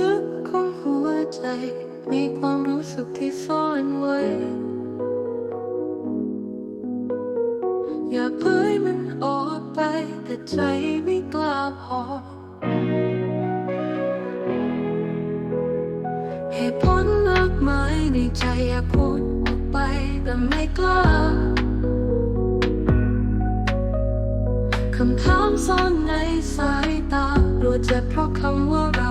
ลึกของหัวใจ มีความรู้สึกที่ซ่อนไว้ อย่าเผยมันออกไป แต่ใจไม่กล้าพอเหตุผลมากมายในใจอยากพูดออกไปแต่ไม่กล้าคำถามซ่อนในสายตากลัวเจ็บเพราะคำว่าเรา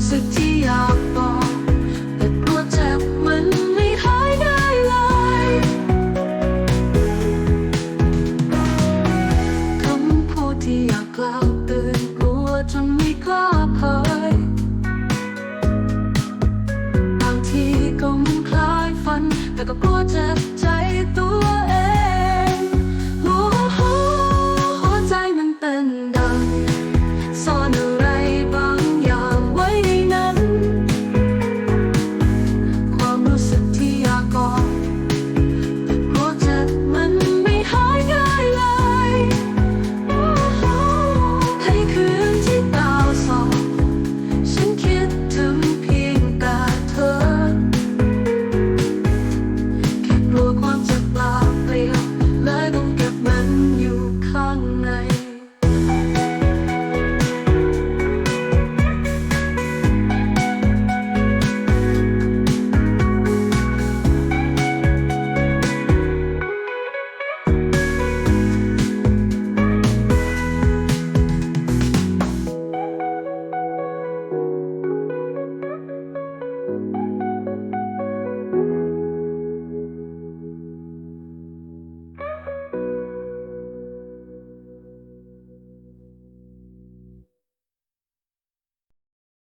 รู้สึกที่อยากบอกแต่กลัวเจ็บมันไม่หายง่ายเลยคำพูดที่อยากกล่าวเตือนกลัวจนไม่กล้าเผยบางทีก็มันคล้ายฝัน แต่ก็กลัวเจ็บ